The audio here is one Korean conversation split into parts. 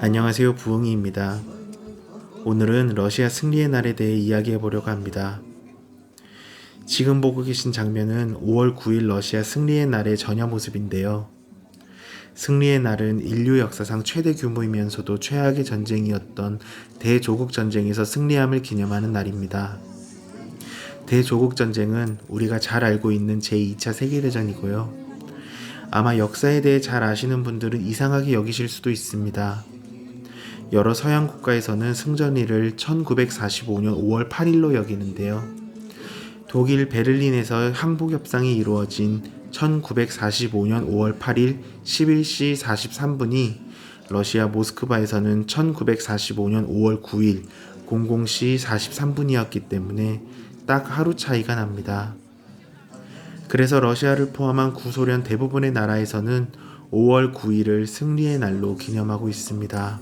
안녕하세요 부흥이입니다. 오늘은 러시아 승리의 날에 대해 이야기해 보려고 합니다. 지금 보고 계신 장면은 5월 9일 러시아 승리의 날의 전야 모습인데요. 승리의 날은 인류 역사상 최대 규모이면서도 최악의 전쟁이었던 대조국 전쟁에서 승리함을 기념하는 날입니다. 대조국 전쟁은 우리가 잘 알고 있는 제2차 세계대전이고요. 아마 역사에 대해 잘 아시는 분들은 이상하게 여기실 수도 있습니다. 여러 서양 국가에서는 승전일을 1945년 5월 8일로 여기는데요. 독일 베를린에서 항복 협상이 이루어진 1945년 5월 8일 11시 43분이 러시아 모스크바에서는 1945년 5월 9일 00시 43분이었기 때문에 딱 하루 차이가 납니다. 그래서 러시아를 포함한 구소련 대부분의 나라에서는 5월 9일을 승리의 날로 기념하고 있습니다.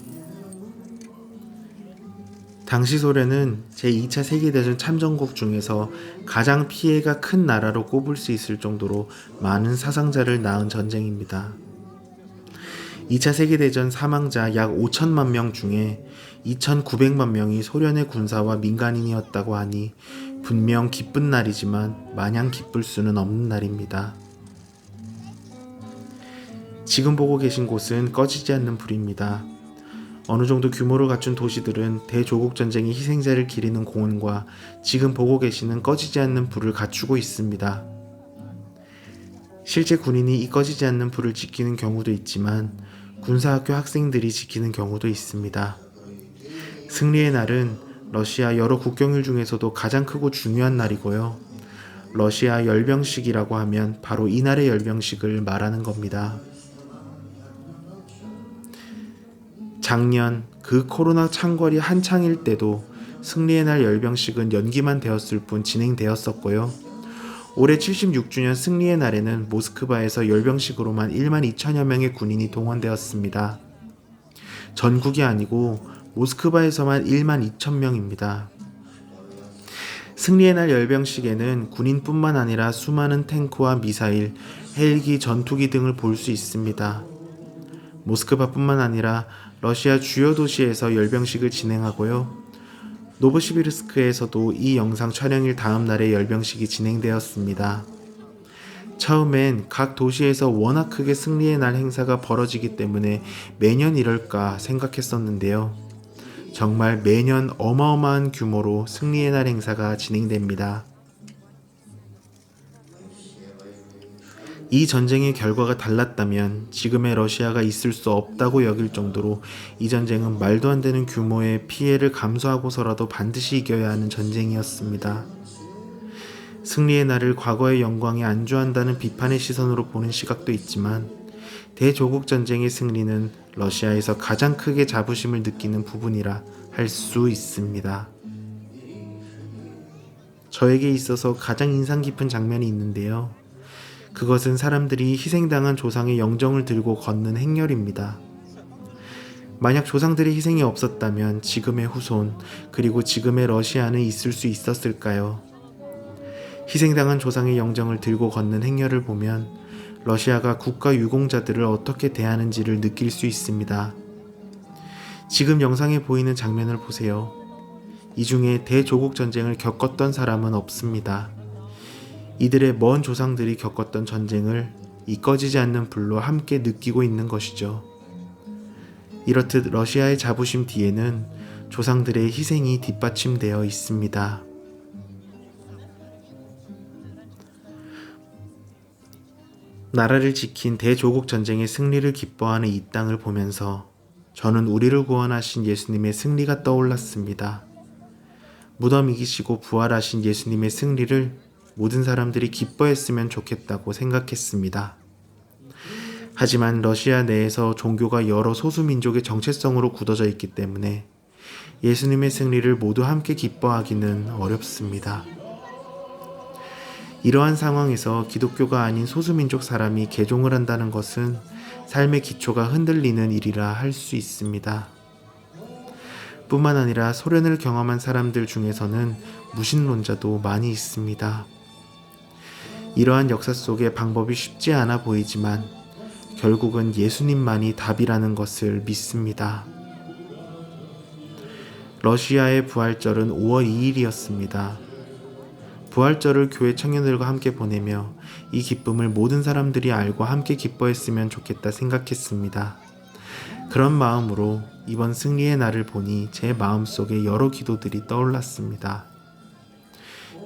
당시 소련은 제2차 세계대전 참전국 중에서 가장 피해가 큰 나라로 꼽을 수 있을 정도로 많은 사상자를 낳은 전쟁입니다. 2차 세계대전 사망자 약 5천만 명 중에 2,900만 명이 소련의 군사와 민간인이었다고 하니 분명 기쁜 날이지만 마냥 기쁠 수는 없는 날입니다. 지금 보고 계신 곳은 꺼지지 않는 불입니다. 어느 정도 규모를 갖춘 도시들은 대조국 전쟁의 희생자를 기리는 공원과 지금 보고 계시는 꺼지지 않는 불을 갖추고 있습니다. 실제 군인이 이 꺼지지 않는 불을 지키는 경우도 있지만 군사학교 학생들이 지키는 경우도 있습니다. 승리의 날은 러시아 여러 국경일 중에서도 가장 크고 중요한 날이고요. 러시아 열병식이라고 하면 바로 이날의 열병식을 말하는 겁니다. 작년 그 코로나 창궐이 한창일 때도 승리의 날 열병식은 연기만 되었을 뿐 진행되었었고요. 올해 76주년 승리의 날에는 모스크바에서 열병식으로만 1만 2천여 명의 군인이 동원되었습니다. 전국이 아니고 모스크바에서만 1만 2천 명입니다. 승리의 날 열병식에는 군인뿐만 아니라 수많은 탱크와 미사일, 헬기, 전투기 등을 볼 수 있습니다. 모스크바뿐만 아니라 러시아 주요 도시에서 열병식을 진행하고요. 노브시비르스크에서도 이 영상 촬영일 다음 날에 열병식이 진행되었습니다. 처음엔 각 도시에서 워낙 크게 승리의 날 행사가 벌어지기 때문에 매년 이럴까 생각했었는데요. 정말 매년 어마어마한 규모로 승리의 날 행사가 진행됩니다. 이 전쟁의 결과가 달랐다면 지금의 러시아가 있을 수 없다고 여길 정도로 이 전쟁은 말도 안 되는 규모의 피해를 감수하고서라도 반드시 이겨야 하는 전쟁이었습니다. 승리의 날을 과거의 영광에 안주한다는 비판의 시선으로 보는 시각도 있지만 대조국 전쟁의 승리는 러시아에서 가장 크게 자부심을 느끼는 부분이라 할 수 있습니다. 저에게 있어서 가장 인상 깊은 장면이 있는데요. 그것은 사람들이 희생당한 조상의 영정을 들고 걷는 행렬입니다. 만약 조상들의 희생이 없었다면 지금의 후손, 그리고 지금의 러시아는 있을 수 있었을까요? 희생당한 조상의 영정을 들고 걷는 행렬을 보면 러시아가 국가 유공자들을 어떻게 대하는지를 느낄 수 있습니다. 지금 영상에 보이는 장면을 보세요. 이 중에 대조국 전쟁을 겪었던 사람은 없습니다. 이들의 먼 조상들이 겪었던 전쟁을 이 꺼지지 않는 불로 함께 느끼고 있는 것이죠. 이렇듯 러시아의 자부심 뒤에는 조상들의 희생이 뒷받침되어 있습니다. 나라를 지킨 대조국 전쟁의 승리를 기뻐하는 이 땅을 보면서 저는 우리를 구원하신 예수님의 승리가 떠올랐습니다. 무덤 이기시고 부활하신 예수님의 승리를 모든 사람들이 기뻐했으면 좋겠다고 생각했습니다. 하지만 러시아 내에서 종교가 여러 소수민족의 정체성으로 굳어져 있기 때문에 예수님의 승리를 모두 함께 기뻐하기는 어렵습니다. 이러한 상황에서 기독교가 아닌 소수민족 사람이 개종을 한다는 것은 삶의 기초가 흔들리는 일이라 할 수 있습니다. 뿐만 아니라 소련을 경험한 사람들 중에서는 무신론자도 많이 있습니다. 이러한 역사 속에 방법이 쉽지 않아 보이지만 결국은 예수님만이 답이라는 것을 믿습니다. 러시아의 부활절은 5월 2일이었습니다. 부활절을 교회 청년들과 함께 보내며 이 기쁨을 모든 사람들이 알고 함께 기뻐했으면 좋겠다 생각했습니다. 그런 마음으로 이번 승리의 날을 보니 제 마음속에 여러 기도들이 떠올랐습니다.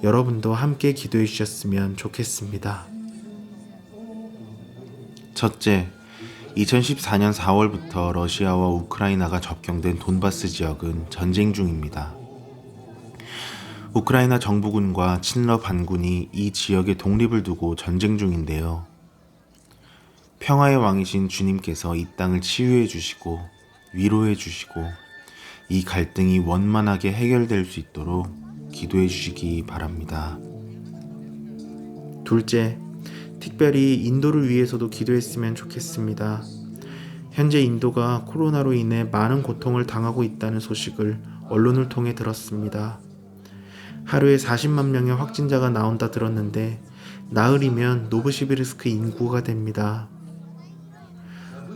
여러분도 함께 기도해 주셨으면 좋겠습니다. 첫째, 2014년 4월부터 러시아와 우크라이나가 접경된 돈바스 지역은 전쟁 중입니다. 우크라이나 정부군과 친러 반군이 이 지역의 독립을 두고 전쟁 중인데요. 평화의 왕이신 주님께서 이 땅을 치유해 주시고 위로해 주시고 이 갈등이 원만하게 해결될 수 있도록 기도해 주시기 바랍니다. 둘째, 특별히 인도를 위해서도 기도했으면 좋겠습니다. 현재 인도가 코로나로 인해 많은 고통을 당하고 있다는 소식을 언론을 통해 들었습니다. 하루에 40만 명의 확진자가 나온다 들었는데 나흘이면 노브시비르스크 인구가 됩니다.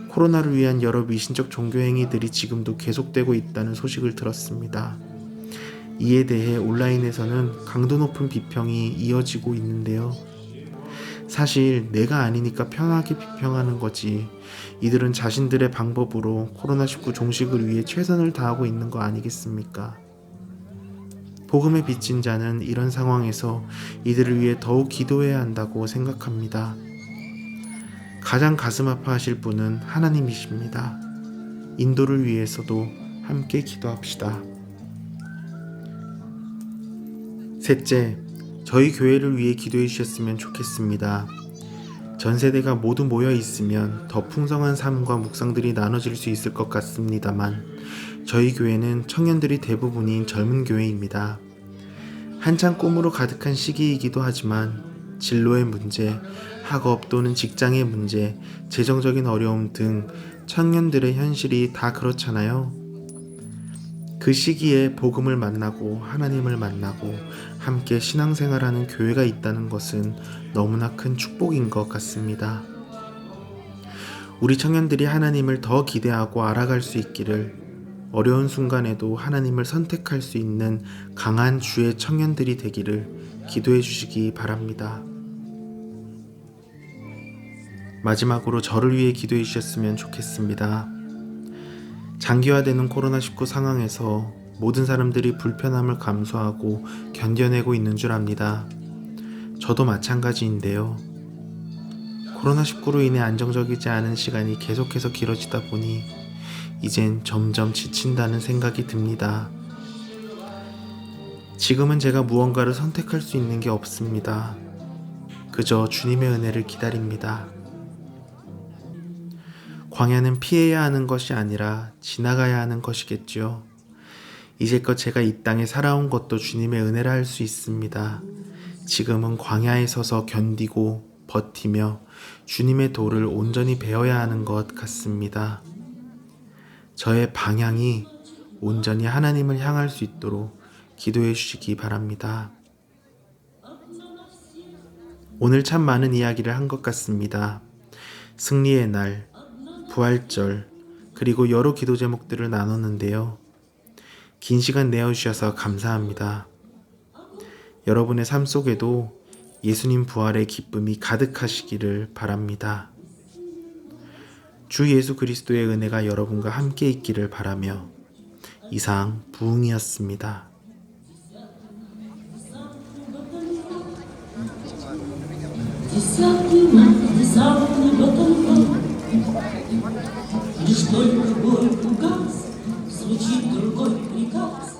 코로나를 위한 여러 미신적 종교 행위들이 지금도 계속되고 있다는 소식을 들었습니다. 이에 대해 온라인에서는 강도 높은 비평이 이어지고 있는데요. 사실 내가 아니니까 편하게 비평하는 거지. 이들은 자신들의 방법으로 코로나19 종식을 위해 최선을 다하고 있는 거 아니겠습니까? 복음에 빚진 자는 이런 상황에서 이들을 위해 더욱 기도해야 한다고 생각합니다. 가장 가슴 아파하실 분은 하나님이십니다. 인도를 위해서도 함께 기도합시다. 셋째, 저희 교회를 위해 기도해 주셨으면 좋겠습니다. 전 세대가 모두 모여 있으면 더 풍성한 삶과 묵상들이 나눠질 수 있을 것 같습니다만, 저희 교회는 청년들이 대부분인 젊은 교회입니다. 한창 꿈으로 가득한 시기이기도 하지만, 진로의 문제, 학업 또는 직장의 문제, 재정적인 어려움 등 청년들의 현실이 다 그렇잖아요. 그 시기에 복음을 만나고 하나님을 만나고 함께 신앙생활하는 교회가 있다는 것은 너무나 큰 축복인 것 같습니다. 우리 청년들이 하나님을 더 기대하고 알아갈 수 있기를 어려운 순간에도 하나님을 선택할 수 있는 강한 주의 청년들이 되기를 기도해 주시기 바랍니다. 마지막으로 저를 위해 기도해 주셨으면 좋겠습니다. 장기화되는 코로나19 상황에서 모든 사람들이 불편함을 감수하고 견뎌내고 있는 줄 압니다. 저도 마찬가지인데요. 코로나19로 인해 안정적이지 않은 시간이 계속해서 길어지다 보니 이젠 점점 지친다는 생각이 듭니다. 지금은 제가 무언가를 선택할 수 있는 게 없습니다. 그저 주님의 은혜를 기다립니다. 광야는 피해야 하는 것이 아니라 지나가야 하는 것이겠지요. 이제껏 제가 이 땅에 살아온 것도 주님의 은혜라 할 수 있습니다. 지금은 광야에 서서 견디고 버티며 주님의 도를 온전히 배워야 하는 것 같습니다. 저의 방향이 온전히 하나님을 향할 수 있도록 기도해 주시기 바랍니다. 오늘 참 많은 이야기를 한 것 같습니다. 승리의 날, 부활절, 그리고 여러 기도 제목들을 나눴는데요. 긴 시간 내어주셔서 감사합니다. 여러분의 삶 속에도 예수님 부활의 기쁨이 가득하시기를 바랍니다. 주 예수 그리스도의 은혜가 여러분과 함께 있기를 바라며 이상 부흥이었습니다. Десятки мать, десятки батальон. Лишь только бой угас, звучит другой приказ, и почтальон